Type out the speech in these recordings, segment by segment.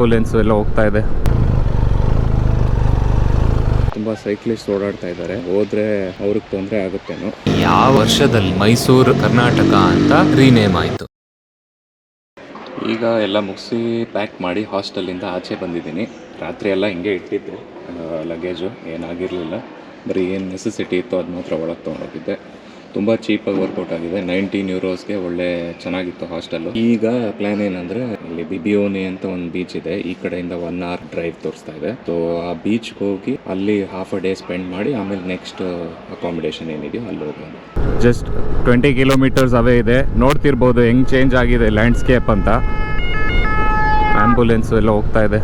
Ambulance ಎಲ್ಲ ಹೋಗ್ತಾ ಇದೆ. ತುಂಬ ಸೈಕ್ಲಿಸ್ಟ್ ಓಡಾಡ್ತಾ ಇದ್ದಾರೆ. ಹೋದ್ರೆ ಅವ್ರಿಗೆ ತೊಂದರೆ ಆಗುತ್ತೇನೋ. ಯಾವ ವರ್ಷದಲ್ಲಿ ಮೈಸೂರು ಕರ್ನಾಟಕ ಅಂತ ರೀನೇಮ್ ಆಯಿತು? ಈಗ ಎಲ್ಲ ಮುಗಿಸಿ ಪ್ಯಾಕ್ ಮಾಡಿ ಹಾಸ್ಟೆಲಿಂದ ಆಚೆ ಬಂದಿದ್ದೀನಿ. ರಾತ್ರಿ ಎಲ್ಲ ಹಿಂಗೆ ಇಟ್ಟಿದ್ದೆ. ಲಗೇಜು ಏನಾಗಿರಲಿಲ್ಲ. ಬರೀ ಏನು ನೆಸೆಸಿಟಿ ಇತ್ತು ಅದು ಮಾತ್ರ ಒಳಗೆ ತೊಗೊಂಡೋಗಿದ್ದೆ. ತುಂಬ ಚೀಪಾಗಿ ವರ್ಕೌಟ್ ಆಗಿದೆ. ನೈನ್ಟೀನ್ ಯೂರೋಸ್ಗೆ ಒಳ್ಳೆ ಚೆನ್ನಾಗಿತ್ತು ಹಾಸ್ಟೆಲ್ಲು ಈಗ ಪ್ಲ್ಯಾನ್ ಏನಂದರೆ ಇಲ್ಲಿ ಬಿಬಿಯೋನಿ ಅಂತ ಒಂದು ಬೀಚ್ ಇದೆ. ಈ ಕಡೆಯಿಂದ ಒನ್ ಅವರ್ ಡ್ರೈವ್ ತೋರಿಸ್ತಾ ಇದೆ. ಸೊ ಆ ಬೀಚ್ಗೆ ಹೋಗಿ ಅಲ್ಲಿ ಹಾಫ್ ಅ ಡೇ ಸ್ಪೆಂಡ್ ಮಾಡಿ ಆಮೇಲೆ ನೆಕ್ಸ್ಟ್ ಅಕಾಮಿಡೇಷನ್ ಏನಿದೆಯೋ ಅಲ್ಲಿ ಹೋಗೋಣ ಜಸ್ಟ್ ಟ್ವೆಂಟಿ ಕಿಲೋಮೀಟರ್ಸ್ ಅವೇ ಇದೆ. ನೋಡ್ತಿರ್ಬೋದು ಹೆಂಗ್ ಚೇಂಜ್ ಆಗಿದೆ ಲ್ಯಾಂಡ್ಸ್ಕೇಪ್ ಅಂತ. ಆಂಬುಲೆನ್ಸ್ ಎಲ್ಲ ಹೋಗ್ತಾ ಇದೆ.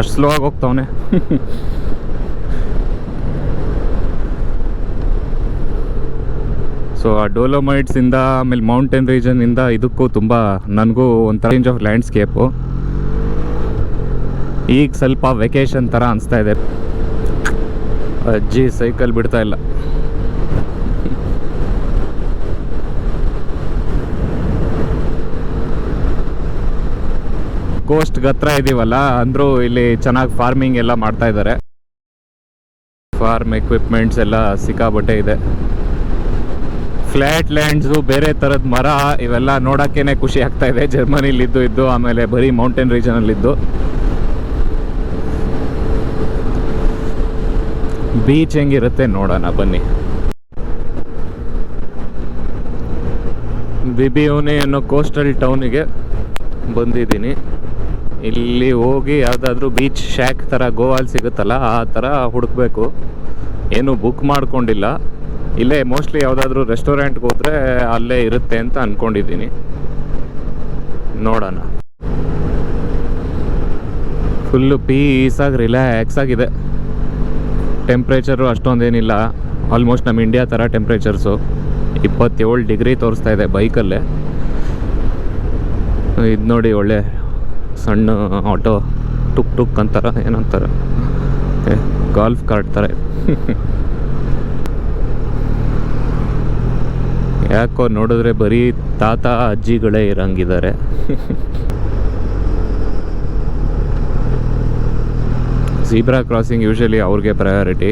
ಅಷ್ಟು ಸ್ಲೋ ಆಗಿ ಹೋಗ್ತಾವನೆ. ಸೊ ಆ ಡೋಲೋಮೈಟ್ಸಿಂದ ಆಮೇಲೆ ಮೌಂಟೇನ್ ರೀಜನಿಂದ ಇದಕ್ಕೂ ತುಂಬ ನನಗೂ ಒಂಥರ ರೇಂಜ್ ಆಫ್ ಲ್ಯಾಂಡ್ಸ್ಕೇಪು ಈಗ ಸ್ವಲ್ಪ ವೆಕೇಶನ್ ಥರ ಅನಿಸ್ತಾ ಇದೆ. ಅಜ್ಜಿ ಸೈಕಲ್ ಬಿಡ್ತಾ ಇಲ್ಲ. ಕೋಸ್ಟ್ ಹತ್ರ ಇದೀವಲ್ಲ, ಅಂದರೂ ಇಲ್ಲಿ ಚೆನ್ನಾಗಿ ಫಾರ್ಮಿಂಗ್ ಎಲ್ಲ ಮಾಡ್ತಾ ಇದ್ದಾರೆ. ಫಾರ್ಮ್ ಎಕ್ವಿಪ್ಮೆಂಟ್ಸ್ ಎಲ್ಲ ಸಿಕ್ಕಾಬಟ್ಟೆ ಇದೆ. ಫ್ಲ್ಯಾಟ್ ಲ್ಯಾಂಡ್ಸು ಬೇರೆ ಥರದ ಮರ ಇವೆಲ್ಲ ನೋಡೋಕ್ಕೇನೆ ಖುಷಿ ಆಗ್ತಾ ಇದೆ. ಜರ್ಮನಿಲಿದ್ದು ಇದ್ದು ಆಮೇಲೆ ಬರೀ ಮೌಂಟೇನ್ ರೀಜನಲ್ಲಿದ್ದು ಬೀಚ್ ಹೆಂಗಿರುತ್ತೆ ನೋಡೋಣ, ಬನ್ನಿ. ಬಿಬಿಯೋನಿ ಅನ್ನೋ ಕೋಸ್ಟಲ್ ಟೌನಿಗೆ ಬಂದಿದ್ದೀನಿ. ಇಲ್ಲಿ ಹೋಗಿ ಯಾವುದಾದ್ರೂ ಬೀಚ್ ಶ್ಯಾಕ್ ಥರ ಗೋವಾಲ್ ಸಿಗುತ್ತಲ್ಲ, ಆ ಥರ ಹುಡುಕ್ಬೇಕು. ಏನು ಬುಕ್ ಮಾಡ್ಕೊಂಡಿಲ್ಲ. ಇಲ್ಲೇ ಮೋಸ್ಟ್ಲಿ ಯಾವುದಾದ್ರೂ ರೆಸ್ಟೋರೆಂಟ್ಗೆ ಹೋದರೆ ಅಲ್ಲೇ ಇರುತ್ತೆ ಅಂತ ಅಂದ್ಕೊಂಡಿದ್ದೀನಿ ನೋಡೋಣ. ಫುಲ್ಲು ಪೀಸಾಗಿ ರಿಲ್ಯಾಕ್ಸ್ ಆಗಿದೆ. ಟೆಂಪ್ರೇಚರು ಅಷ್ಟೊಂದೇನಿಲ್ಲ. ಆಲ್ಮೋಸ್ಟ್ ನಮ್ಮ ಇಂಡಿಯಾ ಥರ ಟೆಂಪ್ರೇಚರ್ಸು ಇಪ್ಪತ್ತೇಳು ಡಿಗ್ರಿ ತೋರಿಸ್ತಾ ಇದೆ ಬೈಕಲ್ಲೇ. ಇದು ನೋಡಿ ಒಳ್ಳೆ ಸಣ್ಣ ಆಟೋ ಟುಕ್ ಟುಕ್ ಅಂತಾರ ಏನಂತಾರೆ. ಗಾಲ್ಫ್ ಕಾರ್ಟ್ ಥರ ಯಾಕೋ ನೋಡಿದ್ರೆ ಬರೀ ತಾತ, ಅಜ್ಜಿಗಳೇ ಇರಂಗಿದ್ದಾರೆ. ಝೀಬ್ರಾ ಕ್ರಾಸಿಂಗ್ ಯೂಶಲಿ ಅವ್ರಿಗೆ ಪ್ರಯಾರಿಟಿ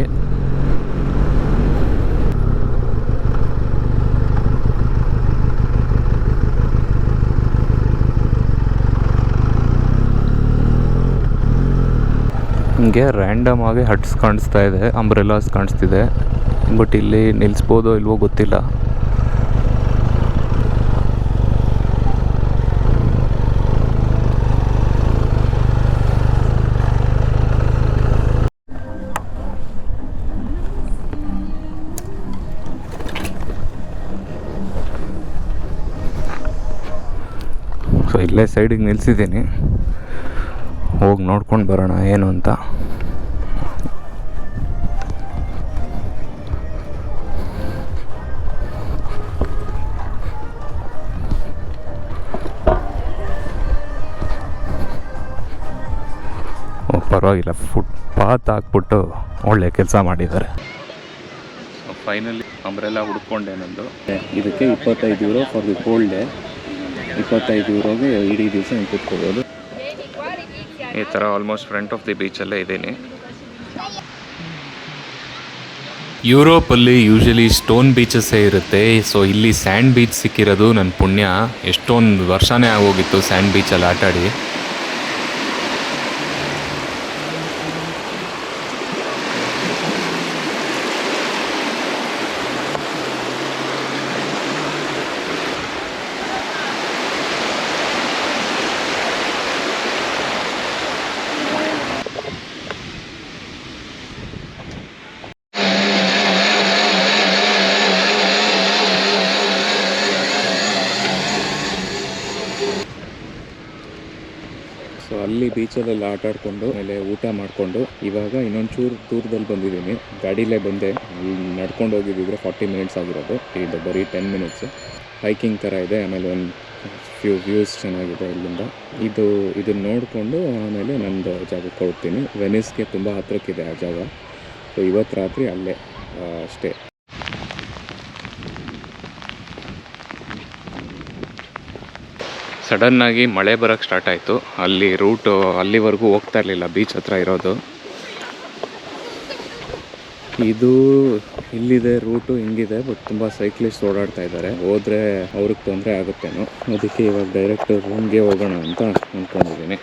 ಹಿಂಗೆ ರ್ಯಾಂಡಮ್ ಆಗಿ ಹಟ್ಸ್ ಕಾಣಿಸ್ತಾ ಇದೆ ಅಂಬ್ರೆಲಾಸ್ ಕಾಣಿಸ್ತಿದೆ ಬಟ್ ಇಲ್ಲಿ ನಿಲ್ಲಿಸ್ಬೋದೋ ಇಲ್ವೋ ಗೊತ್ತಿಲ್ಲ. ಸೊ ಇಲ್ಲೇ ಸೈಡಿಗೆ ನಿಲ್ಲಿಸಿದ್ದೀನಿ ಹೋಗಿ ನೋಡ್ಕೊಂಡು ಬರೋಣ, ಏನು ಅಂತ. ಪರವಾಗಿಲ್ಲ ಫುಟ್ ಫುಟ್ಪಾತ್ ಹಾಕ್ಬಿಟ್ಟು ಒಳ್ಳೆ ಕೆಲಸ ಮಾಡಿದ್ದಾರೆ. ಫೈನಲಿ ಅಂಬ್ರೆಲ್ಲ ಹುಡ್ಕೊಂಡೆ ನಂದು. ಇದಕ್ಕೆ ಇಪ್ಪತ್ತೈದು euro for the cold day ಇಪ್ಪತ್ತೈದು ಯೂರೋಗೆ ಇಡೀ ದಿವಸ ನೀವು ಕೂತ್ಕೋಬೋದು ಈ ಥರ ಆಲ್ಮೋಸ್ಟ್ ಫ್ರಂಟ್ ಆಫ್ ದಿ ಬೀಚಲ್ಲೇ ಇದ್ದೀನಿ. ಯುರೋಪಲ್ಲಿ ಯೂಶಲಿ ಸ್ಟೋನ್ ಬೀಚಸ್ಸೇ ಇರುತ್ತೆ. ಸೊ ಇಲ್ಲಿ ಸ್ಯಾಂಡ್ ಬೀಚ್ ಸಿಕ್ಕಿರೋದು ನನ್ನ ಪುಣ್ಯ. ಎಷ್ಟೊಂದು ವರ್ಷನೇ ಆಗೋಗಿತ್ತು ಸ್ಯಾಂಡ್ ಬೀಚಲ್ಲಿ ಆಟಾಡಿ. ಅಲ್ಲಿ ಬೀಚಲ್ಲೆಲ್ಲ ಆಟ ಆಡ್ಕೊಂಡು, ಆಮೇಲೆ ಊಟ ಮಾಡಿಕೊಂಡು, ಇವಾಗ ಇನ್ನೊಂಚೂರು ದೂರದಲ್ಲಿ ಬಂದಿದ್ದೀನಿ. ಗಾಡಿಲೇ ಬಂದೆ. ನಡ್ಕೊಂಡು ಹೋಗಿದ್ದಿದ್ರೆ ಫಾರ್ಟಿ ಮಿನಿಟ್ಸ್ ಆಗಿರೋದು. ಇದು ಬರೀ ಟೆನ್ ಮಿನಿಟ್ಸು ಹೈಕಿಂಗ್ ಥರ ಇದೆ. ಆಮೇಲೆ ಒಂದು ಫ್ಯೂ ವ್ಯೂಸ್ ಚೆನ್ನಾಗಿದೆ ಇಲ್ಲಿಂದ. ಇದು ಇದನ್ನ ನೋಡಿಕೊಂಡು ಆಮೇಲೆ ನಂದು ಜಾಗಕ್ಕೆ ಹೊರಡ್ತೀನಿ. ವೆನಿಸ್ಗೆ ತುಂಬ ಹತ್ರಕ್ಕಿದೆ ಆ ಜಾಗ. ಸೊ ಇವತ್ತು ರಾತ್ರಿ ಅಲ್ಲೇ ಅಷ್ಟೇ. ಸಡನ್ನಾಗಿ ಮಳೆ ಬರೋಕ್ಕೆ ಸ್ಟಾರ್ಟ್ ಆಯಿತು. ಅಲ್ಲಿ ರೂಟು ಅಲ್ಲಿವರೆಗೂ ಹೋಗ್ತಾ ಇರಲಿಲ್ಲ ಬೀಚ್ ಹತ್ರ ಇರೋದು. ಇದು ಇಲ್ಲಿದೆ ರೂಟು ಹಿಂಗಿದೆ ಬಟ್ ತುಂಬ ಸೈಕ್ಲಿಸ್ಟ್ ಓಡಾಡ್ತಾ ಇದ್ದಾರೆ. ಹೋದ್ರೆ ಅವ್ರಿಗೆ ತೊಂದರೆ ಆಗುತ್ತೇನೋ. ಅದಕ್ಕೆ ಇವಾಗ ಡೈರೆಕ್ಟ್ ರೂಮ್ಗೆ ಹೋಗೋಣ ಅಂತ ಅಂದ್ಕೊಂಡಿದ್ದೀನಿ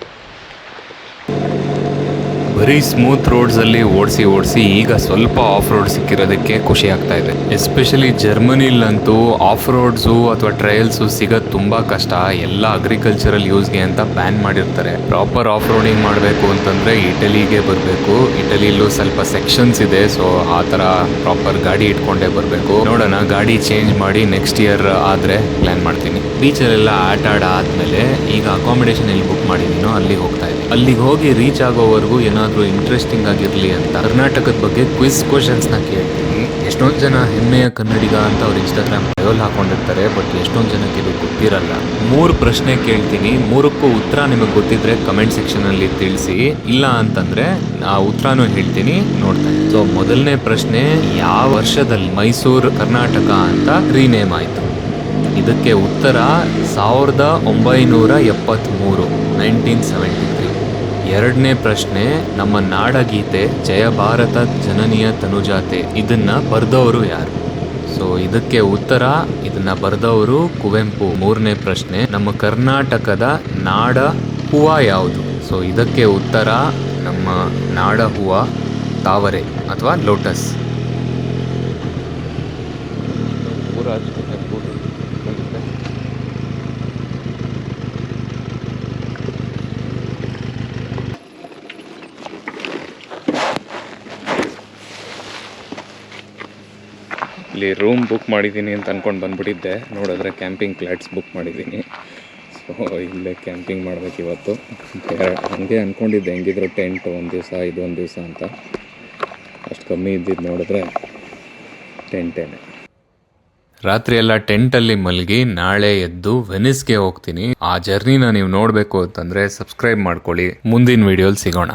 ಬರೀ ಸ್ಮೂತ್ ರೋಡ್ಸಲ್ಲಿ ಓಡಿಸಿ ಓಡಿಸಿ ಈಗ ಸ್ವಲ್ಪ ಆಫ್ ರೋಡ್ ಸಿಕ್ಕಿರೋದಕ್ಕೆ ಖುಷಿ ಆಗ್ತಾ ಇದೆ. ಎಸ್ಪೆಷಲಿ ಜರ್ಮನಿಲಂತೂ ಆಫ್ ರೋಡ್ಸು ಅಥವಾ ಟ್ರಯಲ್ಸು ಸಿಗೋದು ತುಂಬ ಕಷ್ಟ. ಎಲ್ಲ ಅಗ್ರಿಕಲ್ಚರಲ್ ಯೂಸ್ಗೆ ಅಂತ ಬ್ಯಾನ್ ಮಾಡಿರ್ತಾರೆ. ಪ್ರಾಪರ್ ಆಫ್ ರೋಡಿಂಗ್ ಮಾಡಬೇಕು ಅಂತಂದರೆ ಇಟಲಿಗೆ ಬರಬೇಕು. ಇಟಲಿಲ್ಲೂ ಸ್ವಲ್ಪ ಸೆಕ್ಷನ್ಸ್ ಇದೆ ಸೊ ಆ ಥರ ಪ್ರಾಪರ್ ಗಾಡಿ ಇಟ್ಕೊಂಡೇ ಬರಬೇಕು. ನೋಡೋಣ, ಗಾಡಿ ಚೇಂಜ್ ಮಾಡಿ ನೆಕ್ಸ್ಟ್ ಇಯರ್ ಆದರೆ ಪ್ಲ್ಯಾನ್ ಮಾಡ್ತೀನಿ. ಬೀಚಲ್ಲೆಲ್ಲ ಆಟ ಆಡ ಆದಮೇಲೆ ಈಗ ಅಕಾಮಿಡೇಷನ್ ಎಲ್ಲಿ ಬುಕ್ ಮಾಡಿದ್ದೀನೋ ಅಲ್ಲಿಗೆ ಹೋಗ್ತಾ ಇದ್ದೀನಿ. ಅಲ್ಲಿಗೆ ಹೋಗಿ ರೀಚ್ ಆಗೋವರೆಗೂ ಏನಾದರೂ ಇಂಟ್ರೆಸ್ಟಿಂಗ್ ಆಗಿರಲಿ ಅಂತ ಕರ್ನಾಟಕದ ಬಗ್ಗೆ ಕ್ವಿಸ್ ಕ್ವಶನ್ಸ್ನ ಕೇಳ್ತೀನಿ. ಎಷ್ಟೊಂದು ಜನ ಹೆಮ್ಮೆಯ ಕನ್ನಡಿಗ ಅಂತ ಅವ್ರು ಇನ್ಸ್ಟಾಗ್ರಾಮ್ ಬಯೋಲ್ ಹಾಕೊಂಡಿರ್ತಾರೆ ಬಟ್ ಎಷ್ಟೊಂದು ಜನಕ್ಕೆ ಇದು ಗೊತ್ತಿರಲ್ಲ. ಮೂರು ಪ್ರಶ್ನೆ ಕೇಳ್ತೀನಿ. ಮೂರಕ್ಕೂ ಉತ್ತರ ನಿಮಗೆ ಗೊತ್ತಿದ್ರೆ ಕಮೆಂಟ್ ಸೆಕ್ಷನಲ್ಲಿ ತಿಳಿಸಿ. ಇಲ್ಲ ಅಂತಂದ್ರೆ ಆ ಉತ್ತರನೂ ಹೇಳ್ತೀನಿ, ನೋಡ್ತಾ ಸೊ ಮೊದಲನೇ ಪ್ರಶ್ನೆ, ಯಾವ ವರ್ಷದಲ್ಲಿ ಮೈಸೂರು, ಕರ್ನಾಟಕ ಅಂತ ರೀನೇಮ್ ಆಯಿತು? ಇದಕ್ಕೆ ಉತ್ತರ ಸಾವಿರದ ಒಂಬೈನೂರ ಎಪ್ಪತ್ತ್ಮೂರು ನೈನ್ಟೀನ್ ಸೆವೆಂಟಿ ಎರಡನೇ ಪ್ರಶ್ನೆ, ನಮ್ಮ ನಾಡಗೀತೆ ಜಯ ಭಾರತ ಜನನಿಯ ತನುಜಾತೆ, ಇದನ್ನ ಬರೆದವರು ಯಾರು? ಸೊ ಇದಕ್ಕೆ ಉತ್ತರ, ಇದನ್ನ ಬರೆದವರು ಕುವೆಂಪು. ಮೂರನೇ ಪ್ರಶ್ನೆ, ನಮ್ಮ ಕರ್ನಾಟಕದ ನಾಡ ಹೂವ ಯಾವುದು? ಸೊ ಇದಕ್ಕೆ ಉತ್ತರ, ನಮ್ಮ ನಾಡ ಹೂವ ತಾವರೆ ಅಥವಾ ಲೋಟಸ್. ಇಲ್ಲಿ ರೂಮ್ ಬುಕ್ ಮಾಡಿದ್ದೀನಿ ಅಂತ ಅಂದ್ಕೊಂಡು ಬಂದ್ಬಿಟ್ಟಿದ್ದೆ. ನೋಡಿದ್ರೆ ಕ್ಯಾಂಪಿಂಗ್ ಫ್ಲ್ಯಾಟ್ಸ್ ಬುಕ್ ಮಾಡಿದ್ದೀನಿ. ಸೊ ಇಲ್ಲೇ ಕ್ಯಾಂಪಿಂಗ್ ಮಾಡಬೇಕು ಇವತ್ತು. ಹಾಗೆ ಅಂದ್ಕೊಂಡಿದ್ದೆ ಹೆಂಗಿದ್ರು ಟೆಂಟ್ ಒಂದು ದಿವಸ ಇದೊಂದು ದಿವಸ ಅಂತ. ಅಷ್ಟು ಕಮ್ಮಿ ಇದ್ದಿದ್ದು ನೋಡಿದ್ರೆ ಟೆಂಟೇನೆ ರಾತ್ರಿ ಎಲ್ಲ ಟೆಂಟಲ್ಲಿ ಮಲಗಿ ನಾಳೆ ಎದ್ದು ವೆನಿಸ್ಗೆ ಹೋಗ್ತೀನಿ. ಆ ಜರ್ನಿನ ನೀವು ನೋಡಬೇಕು ಅಂತಂದ್ರೆ ಸಬ್ಸ್ಕ್ರೈಬ್ ಮಾಡ್ಕೊಳ್ಳಿ. ಮುಂದಿನ ವಿಡಿಯೋಲಿ ಸಿಗೋಣ.